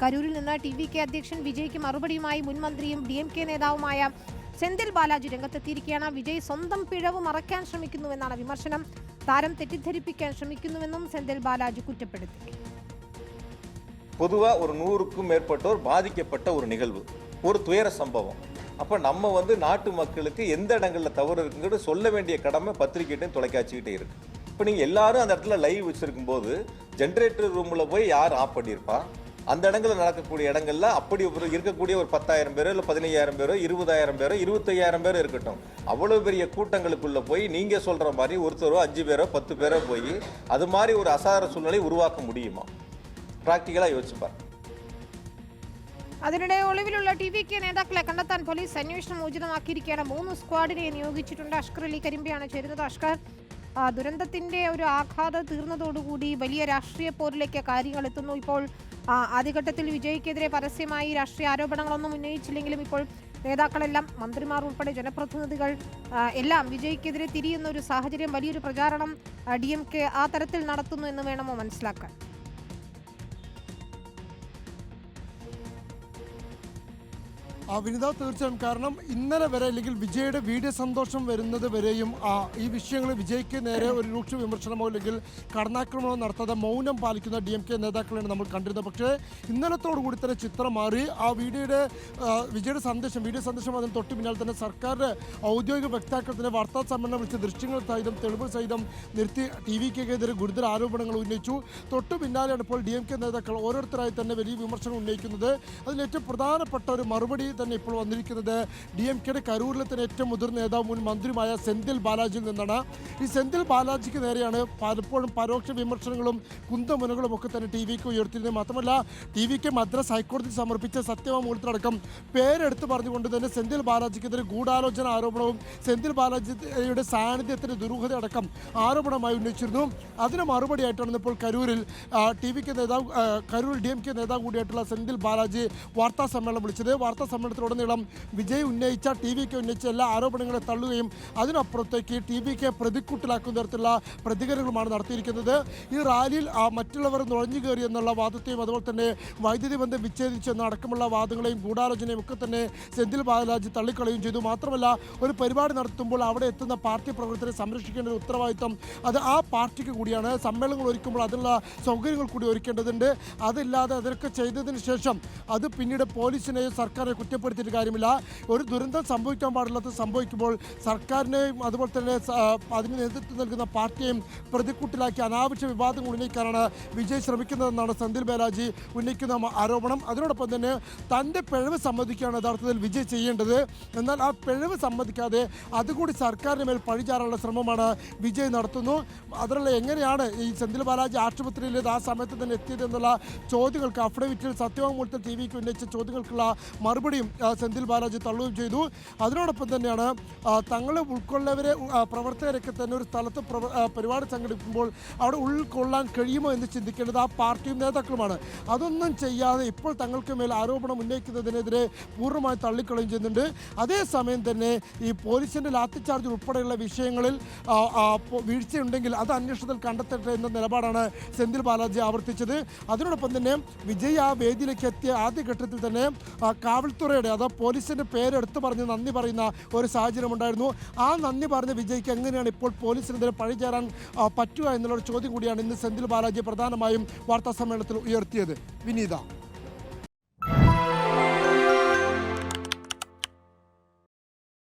കരൂരിൽ നിന്ന് T V K അധ്യക്ഷൻ വിജയ്ക്ക് മറുപടിയുമായി മുൻ മന്ത്രിയും ഡി എം കെ നേതാവുമായ സെന്തിൽ ബാലാജി രംഗത്തെത്തിയിരിക്കുകയാണ് വിജയ് സ്വന്തം പിഴവ് മറയ്ക്കാൻ ശ്രമിക്കുന്നുവെന്നാണ് വിമർശനം താരം തെറ്റിദ്ധരിപ്പിക്കാൻ ശ്രമിക്കുന്നുവെന്നും സെന്തിൽ ബാലാജി കുറ്റപ്പെടുത്തി பொதுவாக ஒரு நூறுக்கும் மேற்பட்டோர் பாதிக்கப்பட்ட ஒரு நிகழ்வு ஒரு துயர சம்பவம் அப்போ நம்ம வந்து நாட்டு மக்களுக்கு எந்த இடங்களில் தவறு இருக்குங்கிறது சொல்ல வேண்டிய கடமை பத்திரிக்கைட்டையும் தொலைக்காட்சிக்கிட்டே இருக்கு இப்போ நீங்கள் எல்லாரும் அந்த இடத்துல லைவ் வச்சிருக்கும் போது ஜென்ரேட்டர் ரூமில் போய் யார் ஆஃப் பண்ணியிருப்பா அந்த இடங்களில் நடக்கக்கூடிய இடங்கள்ல அப்படி ஒரு இருக்கக்கூடிய ஒரு பத்தாயிரம் பேரோ இல்லை பதினையாயிரம் பேரோ இருபதாயிரம் பேரோ இருபத்தையாயிரம் பேரோ இருக்கட்டும் அவ்வளோ பெரிய கூட்டங்களுக்குள்ள போய் நீங்கள் சொல்கிற மாதிரி ஒருத்தரோ அஞ்சு பேரோ பத்து பேரோ போய் அது மாதிரி ஒரு அசார சூழ்நிலை உருவாக்க முடியுமா പ്രാക്ടിക്കലായി യോജിച്ച് പറ അതിനിടെ ഒളിവിലുള്ള ടി വി കെ നേതാക്കളെ കണ്ടെത്താൻ പോലീസ് അന്വേഷണം ഊർജിതമാക്കിയിരിക്കുകയാണ് മൂന്ന് സ്ക്വാഡിനെ നിയോഗിച്ചിട്ടുണ്ട് അഷ്കർ അലി കരിമ്പയാണ് ചേരുന്നത് അഷ്കർ ആ, ദുരന്തത്തിന്റെ ഒരു ആഘാതം തീർന്നതോടുകൂടി വലിയ രാഷ്ട്രീയ പോരിലേക്ക് കാര്യങ്ങൾ എത്തുന്നു ഇപ്പോൾ ആ, ആദ്യഘട്ടത്തിൽ വിജയ്ക്കെതിരെ പരസ്യമായി രാഷ്ട്രീയ ആരോപണങ്ങളൊന്നും ഉന്നയിച്ചില്ലെങ്കിലും ഇപ്പോൾ നേതാക്കളെല്ലാം മന്ത്രിമാർ ഉൾപ്പെടെ ജനപ്രതിനിധികൾ എല്ലാം വിജയ്ക്കെതിരെ തിരിയുന്ന ഒരു സാഹചര്യം വലിയൊരു പ്രചാരണം ഡി ആ തരത്തിൽ നടത്തുന്നു എന്ന് വേണമോ മനസ്സിലാക്കാൻ? വിനിത തീർച്ചയായും. കാരണം ഇന്നലെ വരെ അല്ലെങ്കിൽ വിജയുടെ വീഡിയോ സന്തോഷം വരുന്നത് വരെയും ആ ഈ വിഷയങ്ങൾ വിജയ്ക്ക് നേരെ ഒരു രൂക്ഷ വിമർശനമോ അല്ലെങ്കിൽ കടന്നാക്രമണമോ നടത്താതെ മൗനം പാലിക്കുന്ന ഡി എം കെ നേതാക്കളെയാണ് നമ്മൾ കണ്ടിരുന്നത്. പക്ഷേ ഇന്നലത്തോടുകൂടി തന്നെ ചിത്രം മാറി. ആ വീഡിയോയുടെ വിജയുടെ സന്ദേശം വീഡിയോ സന്ദേശം അതിന് തൊട്ട് പിന്നാലെ തന്നെ സർക്കാരിന്റെ ഔദ്യോഗിക വക്താക്കളത്തിന് വാർത്താ സമ്മേളനം വിളിച്ച് ദൃശ്യങ്ങൾ സഹിതം തെളിവ് സഹിതം നിർത്തി ടി വിക്കെതിരെ ഗുരുതര ആരോപണങ്ങൾ ഉന്നയിച്ചു. തൊട്ട് പിന്നാലെയാണ് ഇപ്പോൾ ഡി എം കെ നേതാക്കൾ ഓരോരുത്തരായി തന്നെ വലിയ വിമർശനം ഉന്നയിക്കുന്നത്. അതിൽ ഏറ്റവും പ്രധാനപ്പെട്ട ഒരു മറുപടി തന്നെ ഇപ്പോൾ വന്നിരിക്കുന്നത്. ഡി എം കെയുടെ കരൂരിലെ തന്നെ ഏറ്റവും മുതിർന്ന നേതാവ് മുൻ മന്ത്രിയുമായ സെന്തിൽ ബാലാജിയിൽ നിന്നാണ്. ഈ സെന്തിൽ ബാലാജിക്ക് നേരെയാണ് പലപ്പോഴും പരോക്ഷ വിമർശനങ്ങളും കുന്തമുനകളും ഒക്കെ തന്നെ ടി വിക്ക് ഉയർത്തിയിരുന്നത്. മാത്രമല്ല ടി വിക്ക് മദ്രാസ് ഹൈക്കോടതി സമർപ്പിച്ച സത്യവാമൂലത്തിലടക്കം പേരെടുത്ത് പറഞ്ഞുകൊണ്ട് തന്നെ സെന്തിൽ ബാലാജിക്കെതിരെ ഗൂഢാലോചന ആരോപണവും സെന്തിൽ ബാലാജിയുടെ സാന്നിധ്യത്തിന്റെ ദുരൂഹത അടക്കം ആരോപണമായി ഉന്നയിച്ചിരുന്നു. അതിന് മറുപടിയായിട്ടാണ് ഇപ്പോൾ കരൂരിൽ ടി വിക്ക് നേതാവ് കരൂർ ഡി എം കെ നേതാവ് കൂടിയായിട്ടുള്ള സെന്തിൽ ബാലാജി വാർത്താ സമ്മേളനം വിളിച്ചത്. വാർത്താ സമ്മേളനത്തിലുടനീളം വിജയ് ഉന്നയിച്ച ടി വി കെ ഉന്നയിച്ച എല്ലാ ആരോപണങ്ങളെ തള്ളുകയും അതിനപ്പുറത്തേക്ക് ടി വി കെ പ്രതിക്കൂട്ടിലാക്കുന്ന തരത്തിലുള്ള പ്രതികരണങ്ങളുമാണ് നടത്തിയിരിക്കുന്നത്. ഈ റാലിയിൽ മറ്റുള്ളവർ നുഴഞ്ഞു കയറി എന്നുള്ള വാദത്തെയും അതുപോലെ തന്നെ വൈദ്യുതി ബന്ധം വിച്ഛേദിച്ചു എന്നടക്കമുള്ള വാദങ്ങളെയും ഗൂഢാലോചനയും ഒക്കെ തന്നെ സെന്തിൽ ബാലരാജ് തള്ളിക്കളയും ചെയ്തു. മാത്രമല്ല ഒരു പരിപാടി നടത്തുമ്പോൾ അവിടെ എത്തുന്ന പാർട്ടി പ്രവർത്തകരെ സംരക്ഷിക്കേണ്ട ഒരു ഉത്തരവാദിത്വം അത് ആ പാർട്ടിക്ക് കൂടിയാണ്. സമ്മേളനങ്ങൾ ഒരുക്കുമ്പോൾ അതിനുള്ള സൗകര്യങ്ങൾ കൂടി ഒരുക്കേണ്ടതുണ്ട്. അതില്ലാതെ അതൊക്കെ ചെയ്തതിന് ശേഷം അത് പിന്നീട് പോലീസിനെയോ സർക്കാരിനെ കുറ്റപ്പെടുത്തിയിട്ട് കാര്യമില്ല. ഒരു ദുരന്തം സംഭവിക്കാൻ പാടില്ലാത്ത സംഭവിക്കുമ്പോൾ സർക്കാരിനെയും അതുപോലെ തന്നെ അതിന് നേതൃത്വം നൽകുന്ന പാർട്ടിയെയും പ്രതിക്കൂട്ടിലാക്കി അനാവശ്യ വിവാദങ്ങൾ ഉന്നയിക്കാനാണ് വിജയ് ശ്രമിക്കുന്നതെന്നാണ് സെന്തിൽ ബാലാജി ഉന്നയിക്കുന്ന ആരോപണം. അതിനോടൊപ്പം തന്നെ തന്റെ പിഴവ് സമ്മതിക്കുകയാണ് യഥാർത്ഥത്തിൽ വിജയ് ചെയ്യേണ്ടത്. എന്നാൽ ആ പിഴവ് സമ്മതിക്കാതെ അതുകൂടി സർക്കാരിന് മേൽ പഴിചാറാനുള്ള ശ്രമമാണ് വിജയ് നടത്തുന്നു. അതിനുള്ള എങ്ങനെയാണ് ഈ സെന്തിൽ ബാലാജി ആശുപത്രിയിൽ ആ സമയത്ത് തന്നെ എത്തിയത് എന്നുള്ള ചോദ്യങ്ങൾക്ക് അഫിഡവിറ്റിൽ സത്യവാങ്മൂലത്തിൽ ടി വിക്ക് ഉന്നയിച്ച ചോദ്യങ്ങൾക്കുള്ള മറുപടിയും സെന്തിൽ ബാലാജി തള്ളുകയും ചെയ്തു. അതിനോടൊപ്പം തന്നെയാണ് തങ്ങൾ ഉൾക്കൊള്ളവരെ പ്രവർത്തകരൊക്കെ തന്നെ ഒരു സ്ഥലത്ത് പരിപാടി സംഘടിപ്പിക്കുമ്പോൾ അവിടെ ഉൾക്കൊള്ളാൻ കഴിയുമോ എന്ന് ചിന്തിക്കേണ്ടത് ആ പാർട്ടിയും നേതാക്കളുമാണ്. അതൊന്നും ചെയ്യാതെ ഇപ്പോൾ തങ്ങൾക്ക് മേൽ ആരോപണം ഉന്നയിക്കുന്നതിനെതിരെ പൂർണമായി തള്ളിക്കളയും ചെയ്യുന്നുണ്ട്. അതേസമയം തന്നെ ഈ പോലീസിന്റെ ലാത്തിച്ചാർജ് ഉൾപ്പെടെയുള്ള വിഷയങ്ങളിൽ വീഴ്ചയുണ്ടെങ്കിൽ അത് അന്വേഷണത്തിൽ കണ്ടെത്തട്ടെ എന്ന നിലപാടാണ് സെന്തിൽ ബാലാജി ആവർത്തിച്ചത്. അതിനോടൊപ്പം തന്നെ വിജയ് ആ വേദിയിലേക്ക് എത്തിയ ആദ്യഘട്ടത്തിൽ തന്നെ ആ, കാവൽത്തുറയുടെ അതോ പോലീസിന്റെ പേരെടുത്ത് പറഞ്ഞ് നന്ദി പറയുന്ന ഒരു സാഹചര്യം ഉണ്ടായിരുന്നു. ആ നന്ദി പറഞ്ഞ വിജയ്ക്ക് എങ്ങനെയാണ് ഇപ്പോൾ പോലീസിനെതിരെ പഴി ചേരാൻ പറ്റുക എന്നുള്ളൊരു ചോദ്യം കൂടിയാണ് ഇന്ന് സെന്തിൽ ബാലാജി പ്രധാനമായും വാർത്താ സമ്മേളനത്തിൽ ഉയർത്തിയത്. വിനീത.